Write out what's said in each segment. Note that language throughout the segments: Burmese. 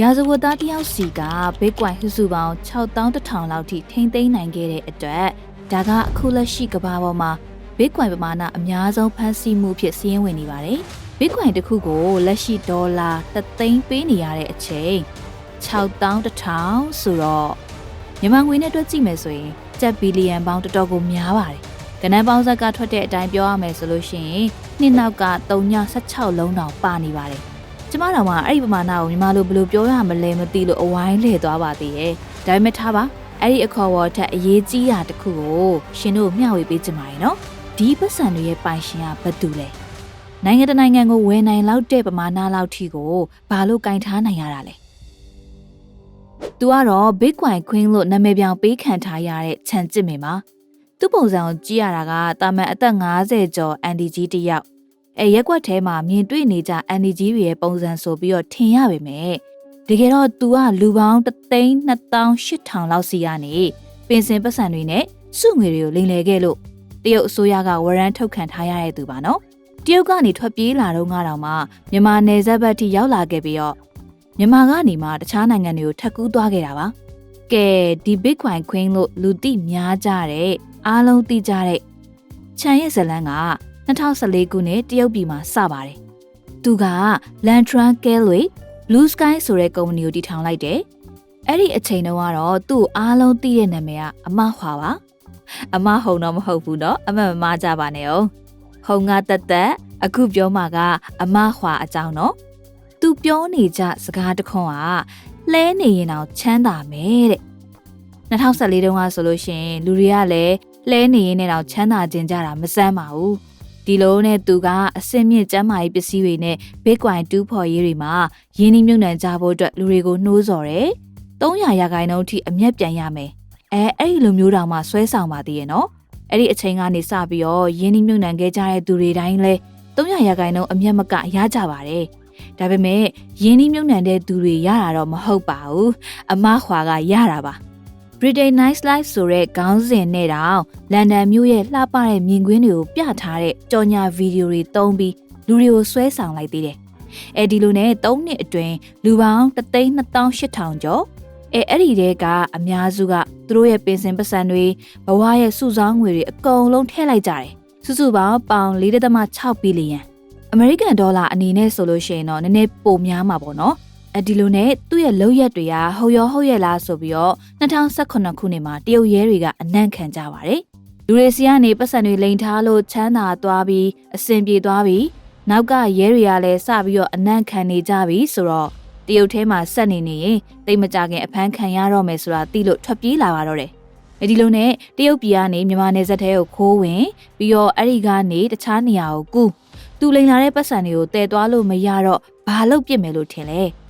ရာဇဝတ်သားတစ်ယောက်စီကဘစ်ကွိုင်စုစုပေါင်း6100လောက်ထိထိမ့်သိမ်းနိုင်ခဲ့တဲ့အတွက်ဒါကအခုလက်ရှိကမ္ဘာပေါ်မှာဘစ်ကွိုင်ပမာဏအများဆုံးဖန်ဆီးမှုဖြစ်စီးရင်ဝင်နေပါတယ်ဘစ်ကွိုင်တစ်ခုကိုလက်ရှိဒေါ်လာ3သိန်းပေးနေရတဲ့အချိန်6100ဆိုတော့မြန်မာငွေနဲ့တွက်ကြည့်မယ်ဆိုရင်ကျပ်ဘီလီယံပေါင်းတော်တော်ကိုများပါတယ်ကနန်းပေါင်းဆက်ကထွက်တဲ့အတိုင်းပြောရမယ်ဆိုလို့ရှိရင်နှစ်နောက်က316လုံးတောင်ပါနေပါတယ် ကျမတော်ကအဲ့ဒီပမာဏကိုမြန်မာလိုဘယ်လိုပြောရမလဲမသိလို့အဝိုင်းလဲသွားပါသေးရဲ့ဒါပေမဲ့ထားပါအဲ့ဒီအခေါ်အဝေါ်ထက်အရေးကြီးတာတစ်ခုကိုရှင်တို့မျှဝေပေးကြပါရနော်ဒီပတ်စံတွေရဲ့ပိုင်ရှင်ကဘာတူလဲနိုင်ငံတကာနိုင်ငံကိုဝယ်နိုင်လောက်တဲ့ပမာဏလောက်ထိကိုဘာလို့ကင်ထားနိုင်ရတာလဲ။ तू ကတော့ Bitcoin Queen လို့နာမည်ပြောင်ပေးခံထားရတဲ့ခြံကျစ်မင်ပါ။သူ့ပုံစံကိုကြည့်ရတာကတာမန်အသက်50ကျော် NDG တယောက် အဲရက်ကွက်ထဲမှာမြင်တွေ့နေကြ NDG တွေရဲ့ပုံစံဆိုပြီးတော့ထင်ရပေမဲ့တကယ်တော့ तू ကလူပေါင်း328,000လောက်စီကနေပင်စင်ပတ်စံတွေနဲ့စုငွေတွေကိုလိမ်လည်ခဲ့လို့တရုတ်အစိုးရကဝရမ်းထုတ်ခံထားရတဲ့သူပါနော်။တရုတ်ကနေထွက်ပြေးလာတော့ငါတောင်မှမြန်မာနယ်စပ်ဘက်ထိရောက်လာခဲ့ပြီးတော့မြန်မာကနေမှတခြားနိုင်ငံတွေကိုထပ်ကူးသွားခဲ့တာပါ။ကဲဒီ Bitcoin Queen လို့လူသိများကြတဲ့အားလုံးသိကြတဲ့ခြံရဲ့ဇလန်းက 2014ခုနှစ်တရုတ်ပြည်မှာစပါတယ်။သူက Lantran Galway Blue Sky ဆိုတဲ့ကုမ္ပဏီကိုတည်ထောင်လိုက်တယ်။အဲ့ဒီအချိန်တုန်းကတော့သူ့အားလုံးသိတဲ့နာမည်ကအမဟွာပါ။အမဟုံတော့မဟုတ်ဘူးเนาะအမမမကြပါနဲ့အောင်။ဟုံကတက်တက်အခုပြောမှာကအမဟွာအကြောင်းเนาะ။ तू ပြောနေကြစကားတခွန်းကလဲနေရင်တော့ချမ်းသာမယ်တဲ့2014တုန်းကဆိုလို့ရှိရင်လူတွေကလည်းလဲနေရင်လည်းတော့ချမ်းသာခြင်းကြတာမစမ်းပါဘူး ဒီလိုနဲ့သူကအစင်မြင့်ကျမ်းမာရေးပစ္စည်းတွေနဲ့ Bitcoin တူးဖော်ရေးတွေမှာရင်းနှီးမြှုပ်နှံကြဖို့အတွက်လူတွေကိုနှိုးဆော်တယ်300ရာခိုင်နှုန်းအထိအမျက်ပြန်ရမယ်အဲအဲ့ဒီလိုမျိုးတောင်မှဆွဲဆောင်ပါသေးရဲ့နော်အဲ့ဒီအချိန်ကနေစပြီးတော့ရင်းနှီးမြှုပ်နှံခဲ့ကြတဲ့သူတွေတိုင်းလဲ300ရာခိုင်နှုန်းအမျက်မကရကြပါတယ်ဒါပေမဲ့ရင်းနှီးမြှုပ်နှံတဲ့သူတွေရတာတော့မဟုတ်ပါဘူးအမခွာကရတာပါ Britain Nice Life ဆိုတဲ့ခေါင်းစဉ်နဲ့တောင်လန်ဒန်မြို့ရဲ့လှပတဲ့မြင်ကွင်းတွေကိုပြထားတဲ့ကြော်ညာဗီဒီယိုတွေသုံးပြီးလူတွေကိုဆွဲဆောင်လိုက်သေးတယ်။အဲဒီလိုနဲ့၃နှစ်အတွင်းလူပေါင်း328,000ကျော်အဲအဲ့ဒီတဲကအများစုကသူတို့ရဲ့ပင်စင်ပစံတွေဘဝရဲ့စုဆောင်းငွေတွေအကုန်လုံးထည့်လိုက်ကြတယ်။စုစုပေါင်းပေါင်4.6ဘီလီယံအမေရိကန်ဒေါ်လာအနေနဲ့ဆိုလို့ရှိရင်တော့နည်းနည်းပိုများမှာပေါ့နော်။ အဲဒီလိုနဲ့သူ့ရဲ့လောက်ရက်တွေကဟုတ်ရောဟုတ်ရဲ့လားဆိုပြီးတော့2018ခုနှစ်မှာတရုတ်ရဲတွေကအနံ့ခံကြပါတယ်။လူတွေစီကနေပတ်စံတွေလိန်ထားလို့ချမ်းသာသွားပြီးအဆင်ပြေသွားပြီးနောက်ကရဲတွေကလည်းစပြီးတော့အနံ့ခံနေကြပြီဆိုတော့တရုတ်ထဲမှာဆက်နေနေရင်တိတ်မကြခင်အဖမ်းခံရတော့မယ်ဆိုတာသိလို့ထွက်ပြေးလာပါတော့တယ်။အဲဒီလိုနဲ့တရုတ်ပြည်ကနေမြန်မာနယ်စပ်ထဲကိုခိုးဝင်ပြီးတော့အဲ့ဒီကနေတခြားနေရာကိုကူးသူလိန်လာတဲ့ပတ်စံတွေကိုတည်သွားလို့မရတော့ဘာလို့ပြစ်မယ်လို့ထင်လဲ။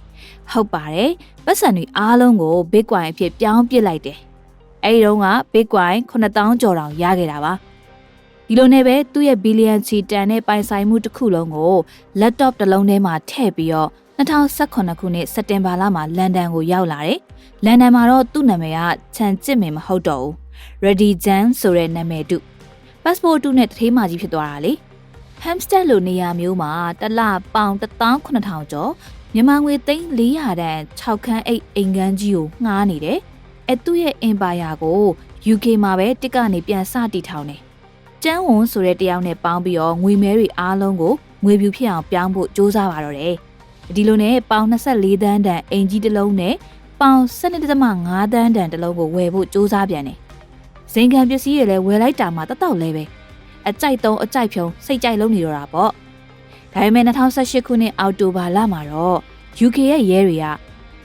ဟုတ်ပါတယ်ပတ်စံတွေအားလုံးကို Bitcoin အဖြစ်ပြောင်းပစ်လိုက်တယ်။အဲဒီတော့က Bitcoin 9000ကျော်တောင်ရခဲ့တာပါ။ဒီလိုနဲ့ပဲသူ့ရဲ့ဘီလီယံချီတန်တဲ့ပိုင်ဆိုင်မှုတစ်ခုလုံးကို laptop တစ်လုံးထဲမှာထည့်ပြီးတော့2018ခုနှစ်စက်တင်ဘာလမှာလန်ဒန်ကိုရောက်လာတယ်။လန်ဒန်မှာတော့သူ့နာမည်ကချန်ကျစ်မင်မဟုတ်တော့ဘူး။ Ready Jan ဆိုတဲ့နာမည်တူ passport တူနဲ့တထေးမာကြီးဖြစ်သွားတာလေ။ Hamster လိုနေရာမျိုးမှာတစ်လပေါင်18000ကျော် မြန်မာငွေသိန်း400တန်6ခန်းအိတ်အိမ်ခန်းကြီးကိုငှားနေတယ်။အဲသူ့ရဲ့ empire ကို UK မှာပဲတစ်ကနေပြန်စတည်ထောင်တယ်။ကျန်းဝွန်ဆိုတဲ့တယောက်နဲ့ပေါင်းပြီးတော့ငွေမဲတွေအားလုံးကိုငွေပြူဖြစ်အောင်ပြောင်းဖို့စူးစမ်းပါတော့တယ်။ဒီလိုနဲ့ပေါင်24တန်းတန်အိမ်ကြီးတစ်လုံးနဲ့ပေါင်12.5တန်းတန်တစ်လုံးကိုဝယ်ဖို့စူးစမ်းပြန်တယ်။ဇင်ခံပစ္စည်းတွေလည်းဝယ်လိုက်တာမှတတောက်လဲပဲ။အကြိုက်သုံးအကြိုက်ဖြုံစိတ်ကြိုက်လုံးနေတော့တာပေါ့။ ဒါပေမဲ့2018ခုနှစ်အောက်တိုဘာလမှာတော့ UK ရဲ့ရဲတွေက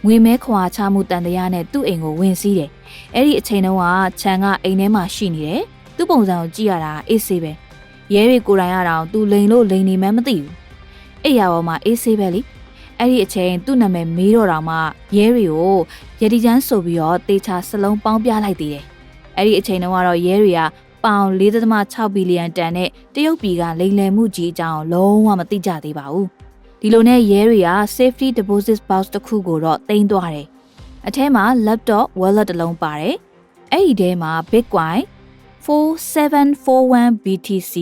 ငွေမဲခွာချမှုတန်တရားနဲ့သူ့အိမ်ကိုဝင်စီးတယ်။အဲ့ဒီအချိန်တုန်းကခြံကအိမ်ထဲမှာရှိနေတယ်။သူ့ပုံစံကိုကြည့်ရတာအေးဆေးပဲ။ရဲတွေကိုယ်တိုင်ရတော့သူလိန်လို့လိန်နေမှမသိဘူး။အဲ့ရပေါ်မှာအေးဆေးပဲလေ။အဲ့ဒီအချိန်သူ့နာမည်မေးတော့တောင်မှရဲတွေကိုရတီချမ်းဆိုပြီးတော့တေချာစလုံးပေါင်းပြလိုက်သေးတယ်။အဲ့ဒီအချိန်တုန်းကတော့ရဲတွေက ပေါင်4.6ဘီလီယံတန်နဲ့တရုတ်ပြည်ကလိမ်လည်မှုကြီးအကြောင်းလုံးဝမသိကြသေးပါဘူး။ဒီလိုနဲ့ရဲတွေက safety deposit box တစ်ခုကိုတော့တင်သွားတယ်။အထဲမှာ laptop wallet တစ်လုံးပါတယ်။အဲ့ဒီထဲမှာ Bitcoin 4741 BTC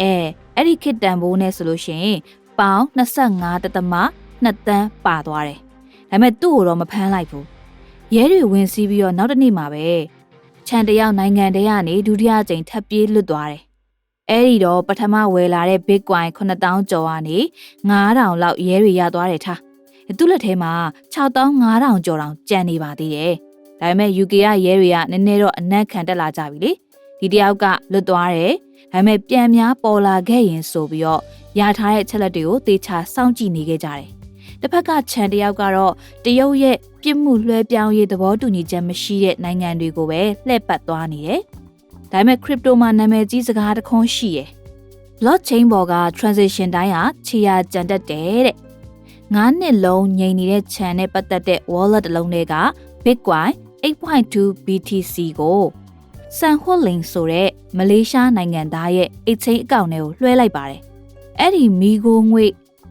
အဲအဲ့ဒီခစ်တန်ဘိုးနဲ့ဆိုလို့ရှိရင်ပေါင်25တသမ2တန်းပါသွားတယ်။ဒါပေမဲ့သူ့ကိုတော့မဖမ်းလိုက်ဘူးရဲတွေဝင်စီးပြီးတော့နောက်တစ်နေ့မှာပဲ ခြံတယောက်နိုင်ငံတည်းကနေဒုတိယကြိမ်ထပ်ပြေးလွတ်သွားတယ်အဲ့ဒီတော့ပထမဝယ်လာတဲ့ Bitcoin 9000ကျော်ကနေ9000လောက်ရဲတွေရသွားတယ်ထားသူ့လက်ထဲမှာ6500ကျော်တောင်ကျန်နေပါသေးတယ်ဒါပေမဲ့ UK ကရဲတွေကနည်းနည်းတော့အနက်ခံတက်လာကြပြီလေဒီတယောက်ကလွတ်သွားတယ်ဒါပေမဲ့ပြန်များပေါ်လာခဲ့ရင်ဆိုပြီးတော့ရထားတဲ့ချက်လက်တွေကိုတေချာစောင့်ကြည့်နေခဲ့ကြတယ် တစ်ဖက်ကခြံတယောက်ကတော့တရုတ်ရဲ့ပြစ်မှုလွှဲပြောင်းရေးသဘောတူညီချက်မရှိတဲ့နိုင်ငံတွေကိုပဲလှည့်ပတ်သွားနေတယ်ဒါပေမဲ့ crypto မှာနာမည်ကြီးစကားတစ်ခွန်းရှိရယ် blockchain ပေါ်က transaction တိုင်းဟာခြေရာကြံတတ်တယ်တဲ့ငါးနှစ်လုံးငြိမ်နေတဲ့ chain နဲ့ပတ်သက်တဲ့ wallet တစ်လုံးတွေက Bitcoin 8.2 BTC ကိုဆန်ဟွတ်လင်ဆိုတဲ့မလေးရှားနိုင်ငံသားရဲ့ exchange အကောင့်ထဲကိုလွှဲလိုက်ပါတယ်။အဲ့ဒီမီဂိုငွေ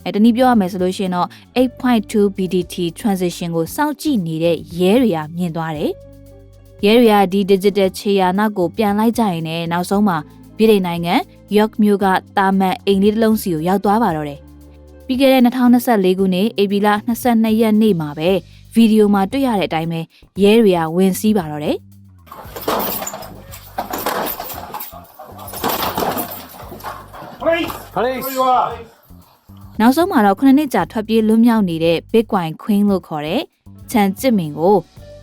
အဲတနည်းပြောရမယ်ဆိုလို့ရှိရင်တော့8.2 BTT transaction ကိုစောင့်ကြည့်နေတဲ့ရဲတွေကမြင်သွားတယ်။ရဲတွေကဒီ digital ခြေရာနောက်ကိုပြန်လိုက်ကြရင်လည်းနောက်ဆုံးမှာပြည်ထောင်နိုင်ငံ York မြို့ကတာမန်အိမ်လေးတစ်လုံးစီကိုရောက်သွားပါတော့တယ်။ပြီးခဲ့တဲ့2024ခုနှစ်ဧပြီလ22ရက်နေ့မှာပဲဗီဒီယိုမှာတွေ့ရတဲ့အတိုင်းပဲရဲတွေကဝင်စီးပါတော့တယ်။ Police! Police! Where you are? နောက်ဆုံးမှာတော့ခုနှစ်နှစ်ကြာထွက်ပြေးလွတ်မြောက်နေတဲ့ Bitcoin Queen လို့ခေါ်တဲ့ချန်ကျစ်မင်ကို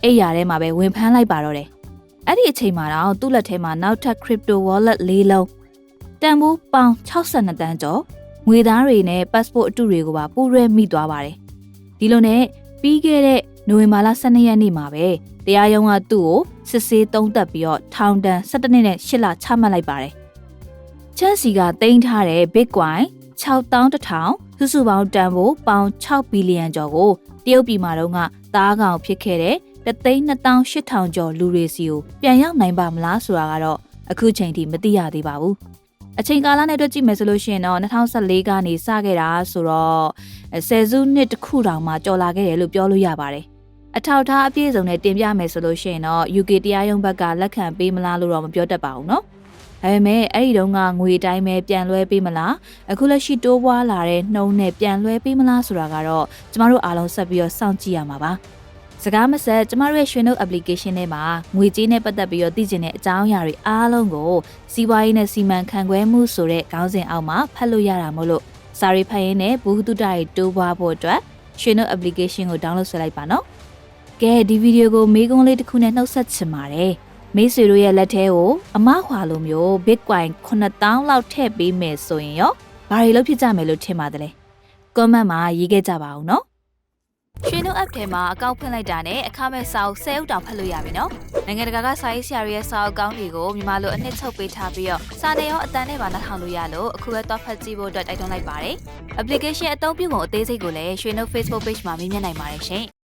အိယာထဲမှာပဲဝင်ဖမ်းလိုက်ပါတော့တယ်။အဲ့ဒီအချိန်မှာတော့သူ့လက်ထဲမှာနောက်ထပ် crypto wallet ၄လုံးတန်ဖိုးပေါင်62တန်းကျော်ငွေသားတွေနဲ့ passport အတုတွေကိုပါပူးရဲမိသွားပါတယ်။ဒီလိုနဲ့ပြီးခဲ့တဲ့နိုဝင်ဘာလ12ရက်နေ့မှာပဲတရားရုံးကသူ့ကိုစစ်ဆေးသုံးသပ်ပြီးတော့ထောင်ဒဏ်17နှစ်နဲ့8လချမှတ်လိုက်ပါတယ်။ချန်စီကတင်ထားတဲ့ Bitcoin 6100စုစုပေါင်းတန်ဖိုးပေါင်6ဘီလီယံကျော်ကိုတရုတ်ပြည်မှာတော့ကသားကောင်ဖြစ်ခဲ့တဲ့328,000ကျော်လူတွေစီကိုပြန်ရောက်နိုင်ပါမလားဆိုတာကတော့အခုချိန်ထိမသိရသေးပါဘူး။အချိန်ကာလနဲ့တွက်ကြည့်မယ်ဆိုလို့ရှိရင်တော့2014ကနေစခဲ့တာဆိုတော့ဆယ်စုနှစ်တစ်ခုတောင်မှကျော်လာခဲ့တယ်လို့ပြောလို့ရပါတယ်။ အထောက်ထားအပြည့်စုံနဲ့တင်ပြမယ်ဆိုလို့ရှိရင်တော့ UK တရားရုံးဘက်ကလက်ခံပေးမလားလို့တော့မပြောတတ်ပါဘူးနော်။ဒါပေမဲ့အဲ့ဒီတုန်းကငွေတိုင်းပဲပြန်လွှဲပေးမလားအခုလက်ရှိတိုးပွားလာတဲ့နှုံးနဲ့ပြန်လွှဲပေးမလားဆိုတာကတော့ကျမတို့အားလုံးဆက်ပြီးတော့စောင့်ကြည့်ရမှာပါစကားမဆက်ကျမတို့ရဲ့ရွှေနှုတ် application ထဲမှာငွေကြေးနဲ့ပတ်သက်ပြီးတော့သိချင်တဲ့အကြောင်းအရာတွေအားလုံးကိုစီးပွားရေးနဲ့စီမံခန့်ခွဲမှုဆိုတဲ့ခေါင်းစဉ်အောက်မှာဖတ်လို့ရတာမို့လို့စာရီဖတ်ရင်းနဲ့ဘူးတုတတွေတိုးပွားဖို့အတွက်ရွှေနှုတ် application ကို download ဆွဲလိုက်ပါနော် ကဲဒီဗီဒီယိုကိုမေးခွန်းလေးတစ်ခုနဲ့နှုတ်ဆက်ချင်ပါတယ်မိတ်ဆွေတို့ရဲ့လက်ထဲကိုအမခွာလိုမျိုး Bitcoin 9000လောက်ထည့်ပေးမယ်ဆိုရင်ရောဘာတွေလုပ်ဖြစ်ကြမယ်လို့ထင်ပါသလဲ comment မှာရေးခဲ့ကြပါဦးနော်ရွှေနှုတ် app ထဲမှာအကောင့်ဖွင့်လိုက်တာနဲ့အခမဲ့စာအုပ်10အုပ်တောင်ဖတ်လို့ရပြီနော်နိုင်ငံတကာကစာရေးဆရာတွေရဲ့စာအုပ်ကောင်းတွေကိုမြန်မာလိုအနှစ်ချုပ်ပေးထားပြီးတော့စာနယ်ရောအတန်းနဲ့ပါနှထောင်လို့ရလို့အခုပဲတော့ဖတ်ကြည့်ဖို့အတွက်တိုက်တွန်းလိုက်ပါတယ် application အသုံးပြုပုံအသေးစိတ်ကိုလည်းရွှေနှုတ် Facebook page မှာမြင်မြင်နိုင်ပါတယ်ရှင်